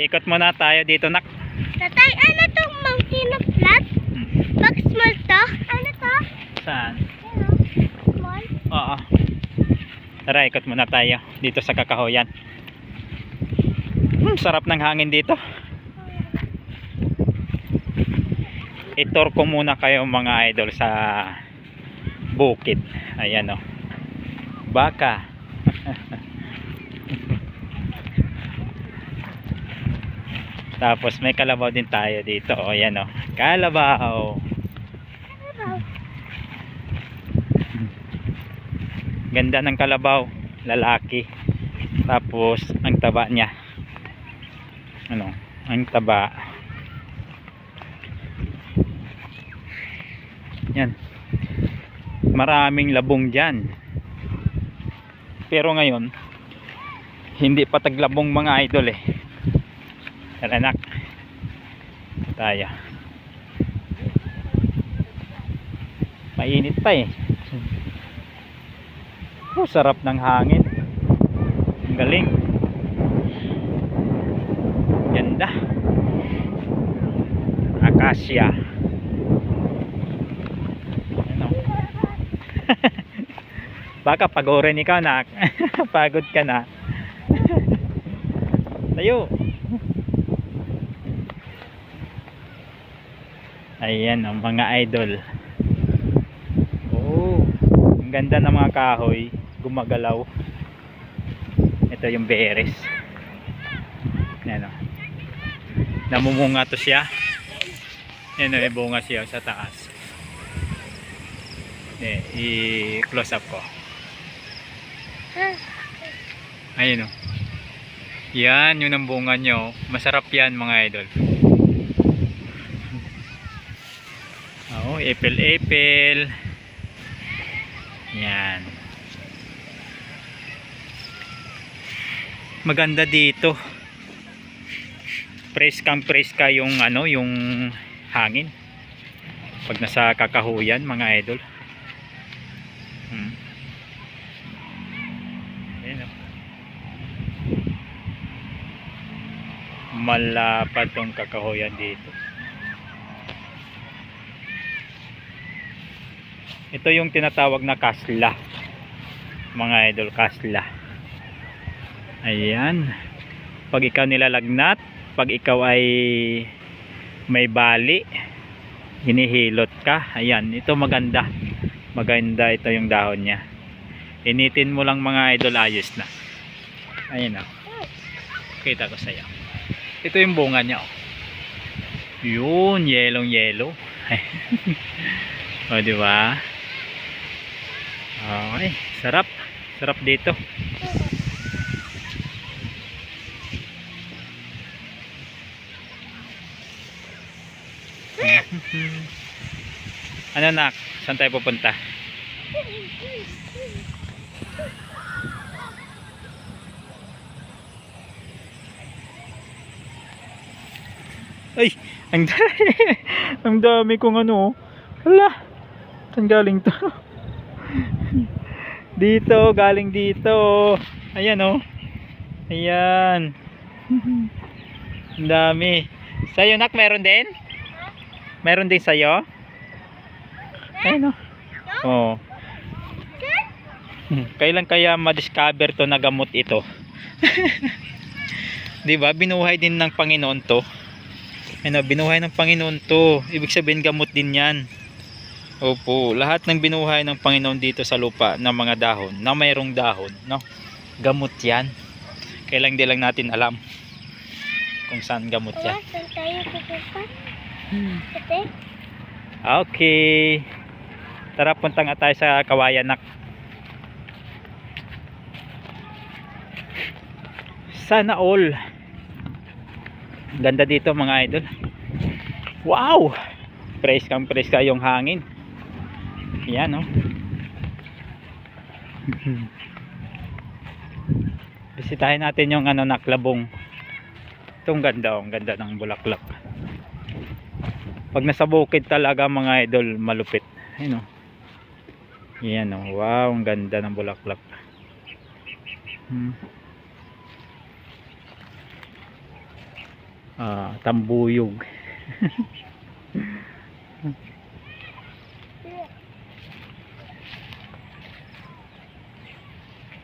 Ikot muna tayo dito nak. Tatay, ano tong mountain of flat? Pag small to? Ano to? Saan? Ano? Small? Oo. Tara, ikot muna tayo dito sa kakahoyan. Hmm, sarap ng hangin dito. Itor ko muna kayo mga idol sa bukid. Ayan o. Baka. Tapos may kalabaw din tayo dito. O, ayan o. Kalabaw. Ganda ng kalabaw. Lalaki. Tapos, ang taba niya. Ano? Ang taba. Yan. Maraming labong dyan. Pero ngayon, hindi pa taglabong mga idol eh. Tara anak. Tayo. Mainit pa eh. Oh, sarap ng hangin. Ang galing. Ganda. Akasya. Ano? Baka pagorin ikaw na. Pagod ka na. Tayo. Ayan ang mga idol. Oh, ang ganda ng mga kahoy, gumagalaw. Ito yung beres. Yan o. Namumunga to siya. Yan o, may bunga siya sa taas. Eh, i-close up ko. Ayun o. Yan, yun ang bunga nyo. Masarap yan mga idol. Oo, epel-epel. Yan. Maganda dito. Preskang preska yung ano, yung hangin. Pag nasa kakahuyan mga idol. Hmm. Ayan o. Malapad tong kakahuyan dito. Ito yung tinatawag na kasla. Mga idol kasla. Ayan. Pag ikaw nilalagnat, pag ikaw ay may bali, hinihilot ka. Ayan, ito maganda. Maganda ito yung dahon niya. Initin mo lang mga idol, ayos na. Ayan o. Kita ko sa'yo. Ito yung bunga niya. Oh. Yun, yellow yellow. o, di ba? Okay, sarap. Sarap dito. ano nak? Saan tayo pupunta? Ay, ang dami. ang dami kong ano. oh. Hala. Saan galing to? dito, galing dito. Ayan oh. Ayan. ang dami. Sa'yo nak, meron din? Meron din sa'yo? Ayan oh. Oo. Hmm, Kailan kaya ma-discover to na gamot ito? 'Di ba? Binuhay din ng Panginoon to. Ano, binuhay ng Panginoon to. Ibig sabihin gamot din 'yan. Opo, lahat ng binuhay ng Panginoon dito sa lupa ng mga dahon, na mayroong dahon, no? Gamot 'yan. Kailang di lang natin alam kung saan gamot 'yan. Ate? Okay. Tara punta nga tayo sa kawayan nak. Sana all. Ganda dito mga idol. Wow! Praise kang praise ka yung hangin. Yan oh. Bisitahin natin yung ano naklabong. Itong ganda oh, ang ganda ng bulaklak. Pag nasa bukid talaga mga idol, malupit. Ayun oh. Yan oh. Wow, ang ganda ng bulaklak. Hmm. ah, tambuyog